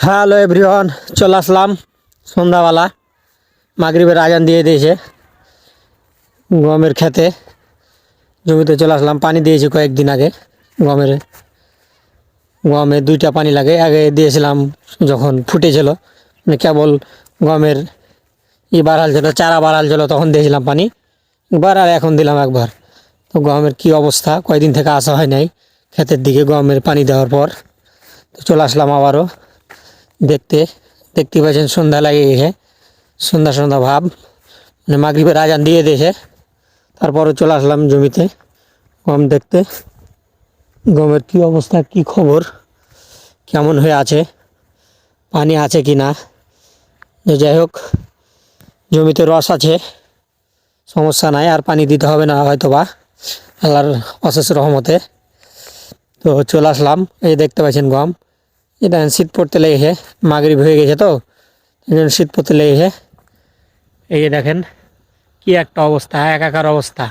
Hello everyone, চলে আসলাম সন্ধ্যাবেলা। মাগরিবের আজান দিয়ে দিয়েছে। গমের খেতে জমিতে চলে আসলাম। পানি দিয়েছি কয়েকদিন আগে গমের। গমে দুইটা পানি লাগে। আগে দিয়েছিলাম যখন ফুটেছিল মানে কেবল গমের ই বাড়াল ছিল, চারা বাড়াল ছিল, তখন দিয়েছিলাম পানি। এবার আর এখন দিলাম একবার। তো গমের কি অবস্থা? কয়দিন থেকে আসা হয় নাই। ক্ষেতের দিকে গমের পানি দেওয়ার পর। তো চলে আসলাম আবারও। দেখতে দেখতে পাচ্ছেন সন্ধ্যা লাগে গেছে। সন্ধ্যা সন্ধ্যা ভাব। মানে মাগরিবের আজান দিয়ে দিয়েছে। তারপরে চলে আসলাম জমিতে গম দেখতে। গমের কি অবস্থা, কি খবর, কেমন হয়ে আছে, পানি আছে কি না? যাই হোক, জমিতে রস আছে, সমস্যা নাই, আর পানি দিতে হবে না হয়তো বা আল্লাহর অশেষ রহমতে। তো চলে আসলাম, এই দেখতে পাচ্ছেন গম। এটা শীত পড়তে লেগেছে মাগরিব হয়ে গেছে তো জন্য শীত পড়তে লেগেছে এই যে দেখেন, কি একটা অবস্থা, একাকার অবস্থা,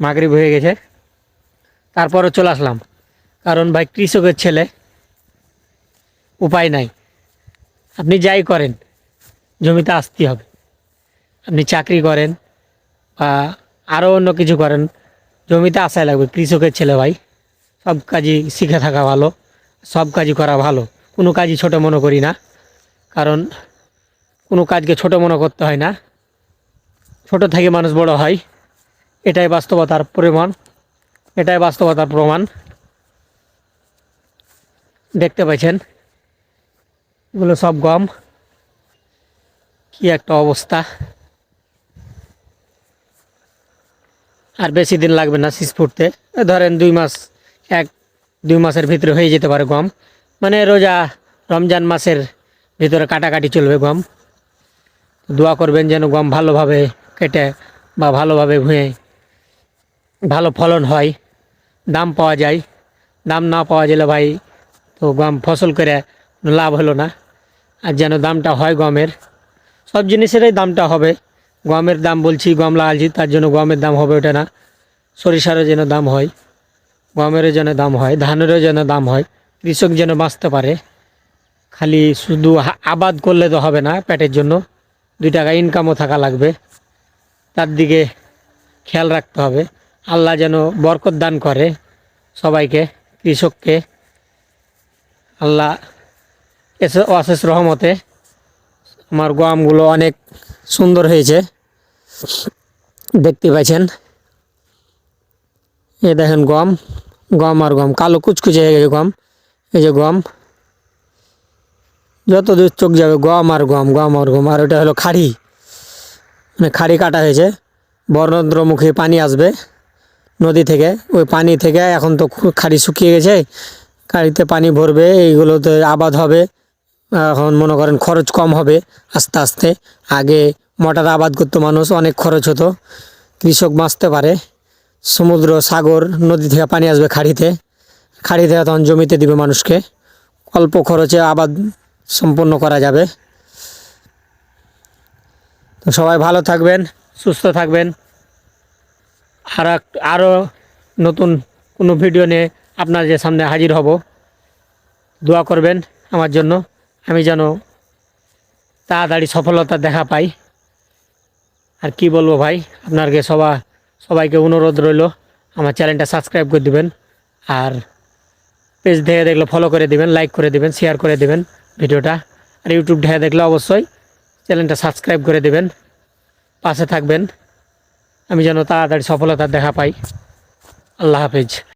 মাগরিব হয়ে গেছে। তারপরে চলে আসলাম, কারণ ভাই কৃষকের ছেলে, উপায় নাই। আপনি যাই করেন, জমিতে আসতে হবে। আপনি চাকরি করেন বা আরও অন্য কিছু করেন, জমিতে আসাই লাগবে। কৃষকের ছেলে ভাই, সব কাজই শিখে থাকা ভালো, সব কাজই করা ভালো। কোনো কাজই ছোটো মনে করি না। কারণ কোনো কাজকে ছোটো মনে করতে হয় না। ছোট থেকে মানুষ বড় হয়। এটাই বাস্তবতার প্রমাণ। এটাই বাস্তবতার প্রমাণ। দেখতে পাচ্ছেন? এগুলো সব গম। কি একটা অবস্থা। আর বেশি দিন লাগবে না শীষ ফুটতে। ধরেন দুই মাস, এক, দুই মাসের ভিতরে হয়ে যেতে পারে গম। মানে রোজা রমজান মাসের ভিতরে কাটাকাটি চলবে গম। দোয়া করবেন যেন গম ভালোভাবে কেটে বা ভালোভাবে ভুঁয়ে ভালো ফলন হয়, দাম পাওয়া যায়। দাম না পাওয়া গেলে ভাই তো গম ফসল করে লাভ হলো না। আর যেন দামটা হয় গমের, সব জিনিসেরই দামটা হবে। গমের দাম বলছি, গম লাগাচ্ছি তার জন্য গমের দাম হবে ওটা না। সরিষারও যেন দাম হয়, গমেরও যেন দাম হয়, ধানেরও যেন দাম হয়। কৃষক যেন বাঁচতে পারে। খালি শুধু আবাদ করলে তো হবে না পেটের জন্য। দুই টাকা ইনকামও থাকা লাগবে। তার দিকে খেয়াল রাখতে হবে। আল্লাহ যেন বরকত দান করে সবাইকে, কৃষককে। আল্লাহ এসে অশেষ রহমতে আমার গমগুলো অনেক সুন্দর হয়েছে। দেখতে পাচ্ছেন? এ দেখেন গম গম আর গম কালো কুচকুচে হয়ে গেছে গম এই যে গম। যত দূর চোখ যাবে, গম আর গম গম আর গম, আর ওটা হলো খাড়ি। মানে খাড়ি কাটা হয়েছে। বর্ণদ্রমুখী পানি আসবে নদী থেকে। ওই পানি থেকে এখন তো খাড়ি শুকিয়ে গেছে। খাড়িতে পানি ভরবে, এইগুলোতে আবাদ হবে। এখন মনে করেন খরচ কম হবে আস্তে আস্তে। আগে মোটর আবাদ করতো মানুষ, অনেক খরচ হতো। কৃষক বাঁচতে পারে। সমুদ্র, সাগর, নদী থেকে পানি আসবে খাড়িতে। খাড়ি দেওয়া তখন জমিতে দিবে মানুষকে। অল্প খরচে আবাদ সম্পন্ন করা যাবে। তো সবাই ভালো থাকবেন, সুস্থ থাকবেন। আর আরও নতুন কোনো ভিডিও নিয়ে আপনাদের সামনে হাজির হব। দোয়া করবেন আমার জন্য। আমি যেন তাড়াতাড়ি সফলতা দেখা পাই। আর কি বলব ভাই আপনাকে সবাই সবাইকে অনুরোধ রইল, আমার চ্যানেলটা সাবস্ক্রাইব করে দেবেন। আর পেজ দেখে দেখলে ফলো করে দিবেন লাইক করে দিবেন শেয়ার করে দিবেন ভিডিওটা। আর ইউটিউব দেখে দেখলে অবশ্যই চ্যানেলটা সাবস্ক্রাইব করে দিবেন। পাশে থাকবেন। আমি যেন তাড়াতাড়ি সফলতা দেখা পাই। আল্লাহ হাফিজ।